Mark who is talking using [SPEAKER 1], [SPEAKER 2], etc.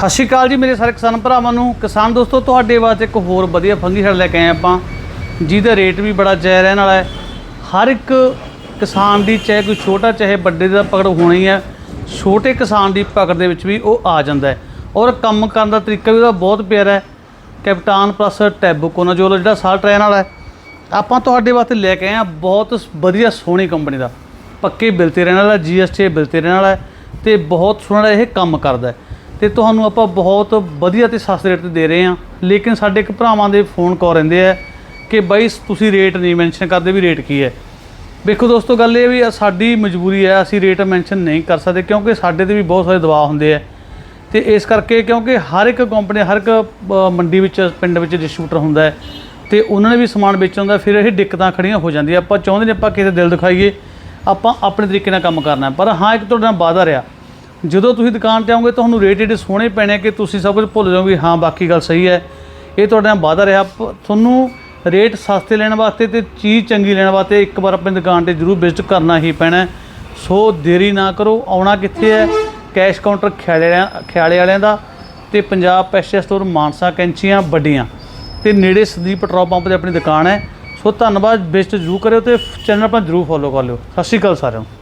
[SPEAKER 1] ਸਤਿ ਸ਼੍ਰੀ ਅਕਾਲ ਜੀ ਮੇਰੇ ਸਾਰੇ ਕਿਸਾਨ ਭਰਾਵਾਂ ਨੂੰ। ਕਿਸਾਨ ਦੋਸਤੋ, ਤੁਹਾਡੇ ਵਾਸਤੇ ਇੱਕ ਹੋਰ ਵਧੀਆ ਫੰਗੀਸਾਈਡ ਲੈ ਕੇ ਆਏ ਆਪਾਂ, ਜਿਹਦਾ ਰੇਟ ਵੀ ਬੜਾ ਜਾਇਜ਼ ਰਹਿਣ ਵਾਲਾ ਹੈ। ਹਰ ਇੱਕ ਕਿਸਾਨ ਦੀ, ਚਾਹੇ ਕੋਈ ਛੋਟਾ, ਚਾਹੇ ਵੱਡੇ ਦਾ ਪਕੜ ਹੋਣੀ ਹੈ। ਛੋਟੇ ਕਿਸਾਨ ਦੀ ਪਕੜ ਦੇ ਵਿੱਚ ਵੀ ਉਹ ਆ ਜਾਂਦਾ ਹੈ। ਔਰ ਕੰਮ ਕਰਨ ਦਾ ਤਰੀਕਾ ਵੀ ਉਹਦਾ ਬਹੁਤ ਪਿਆਰਾ ਹੈ। ਕੈਪਟਨ ਪਲੱਸ ਟੈਬੂ ਟੈਬੂਕੋਨਾਜੋਲ ਜਿਹੜਾ ਸਾਲਟ ਰਹਿਣ ਵਾਲਾ ਹੈ। ਆਪਾਂ ਤੁਹਾਡੇ ਵਾਸਤੇ ਲੈ ਕੇ ਆਏ ਹਾਂ ਬਹੁਤ ਵਧੀਆ ਸੋਹਣੀ ਕੰਪਨੀ ਦਾ। ਪੱਕੇ ਬਿੱਲ ਤੇ ਰਹਿਣ ਵਾਲਾ, ਜੀਐਸਟੀ ਬਿੱਲ ਤੇ ਰਹਿਣ ਵਾਲਾ ਹੈ ਤੇ ਬਹੁਤ ਸੋਹਣਾ ਇਹ ਕੰਮ ਕਰਦਾ ਹੈ। ਤੇ ਤੁਹਾਨੂੰ ਆਪਾਂ ਬਹੁਤ ਵਧੀਆ ਤੇ ਸਸਤੇ ਰੇਟ ਤੇ ਦੇ ਰਹੇ ਹਾਂ। ਲੇਕਿਨ ਸਾਡੇ ਇੱਕ ਭਰਾਵਾਂ ਦੇ ਫੋਨ ਕਾਲ ਰਹਿੰਦੇ ਆ ਕਿ ਬਾਈ, ਤੁਸੀਂ ਰੇਟ ਨਹੀਂ ਮੈਂਸ਼ਨ ਕਰਦੇ ਵੀ ਰੇਟ ਕੀ ਹੈ। ਵੇਖੋ ਦੋਸਤੋ, ਗੱਲ ਇਹ ਵੀ ਸਾਡੀ ਮਜਬੂਰੀ ਹੈ, ਅਸੀਂ ਰੇਟ ਮੈਂਸ਼ਨ ਨਹੀਂ ਕਰ ਸਕਦੇ ਕਿਉਂਕਿ ਸਾਡੇ ਤੇ ਵੀ ਬਹੁਤ ਸਾਰੇ ਦਬਾਅ ਹੁੰਦੇ ਆ। ਤੇ ਇਸ ਕਰਕੇ ਕਿਉਂਕਿ ਹਰ ਇੱਕ ਕੰਪਨੀ ਹਰ ਇੱਕ ਮੰਡੀ ਵਿੱਚ, ਪਿੰਡ ਵਿੱਚ ਡਿਸਟ੍ਰੀਬਿਊਟਰ ਹੁੰਦਾ ਹੈ, ਤੇ ਉਹਨਾਂ ਨੇ ਵੀ ਸਮਾਨ ਵੇਚਣ ਦਾ ਫਿਰ ਇਹ ਦਿੱਕਤਾਂ ਖੜੀਆਂ ਹੋ ਜਾਂਦੀਆਂ। ਆਪਾਂ ਚਾਹੁੰਦੇ ਨੇ ਆਪਾਂ ਕਿਸੇ ਦਿਲ ਦਿਖਾਈਏ, ਆਪਾਂ ਆਪਣੇ ਤਰੀਕੇ ਨਾਲ ਕੰਮ ਕਰਨਾ ਪਰ ਹਾਂ, ਇੱਕ ਤੁਹਾਡੇ ਨਾਲ ਵਾਅਦਾ ਰਿਹਾ। ਜਦੋਂ ਤੁਸੀਂ ਦੁਕਾਨ ਤੇ ਆਓਗੇ ਤੁਹਾਨੂੰ ਰੇਟ ਏਡੇ ਸੋਹਣੇ ਪੈਣੇ ਕਿ ਤੁਸੀਂ ਸਭ ਕੁਝ ਭੁੱਲ ਜਾਓਗੇ ਹਾਂ, ਬਾਕੀ ਗੱਲ ਸਹੀ ਹੈ। ਇਹ ਤੁਹਾਡੇ ਨਾਲ ਵਾਅਦਾ ਰਿਹਾ। ਤੁਹਾਨੂੰ ਰੇਟ ਸਸਤੇ ਲੈਣ ਵਾਸਤੇ ਤੇ ਚੀਜ਼ ਚੰਗੀ ਲੈਣ ਵਾਸਤੇ ਇੱਕ ਵਾਰ ਆਪਣੀ ਦੁਕਾਨ ਤੇ ਜ਼ਰੂਰ ਵਿਜ਼ਿਟ ਕਰਨਾ ਹੀ ਪੈਣਾ ਸੋ ਦੇਰੀ ਨਾ ਕਰੋ, ਆਉਣਾ ਕਿੱਥੇ ਹੈ? ਕੈਸ਼ ਕਾਊਂਟਰ ਖਿਆਲੇ ਖਿਆਲੇ ਵਾਲਿਆਂ ਦਾ ਤੇ ਪੰਜਾਬ ਪੈਸੇ ਸਟੋਰ ਮਾਨਸਾ ਕੈਂਚੀਆਂ ਵੱਡੀਆਂ ਤੇ ਨੇੜੇ ਸੰਦੀਪ ਪੈਟਰੋਲ ਪੰਪ ਤੇ ਆਪਣੀ ਦੁਕਾਨ ਹੈ। ਸੋ ਧੰਨਵਾਦ ਵਿਜ਼ਿਟ ਜ਼ਰੂਰ ਕਰਿਓ ਤੇ ਚੈਨਲ ਆਪਾਂ ਜ਼ਰੂਰ ਫੋਲੋ ਕਰ ਲਿਓ। ਸਤਿ ਸ਼੍ਰੀ ਅਕਾਲ ਸਾਰਿਆਂ ਨੂੰ।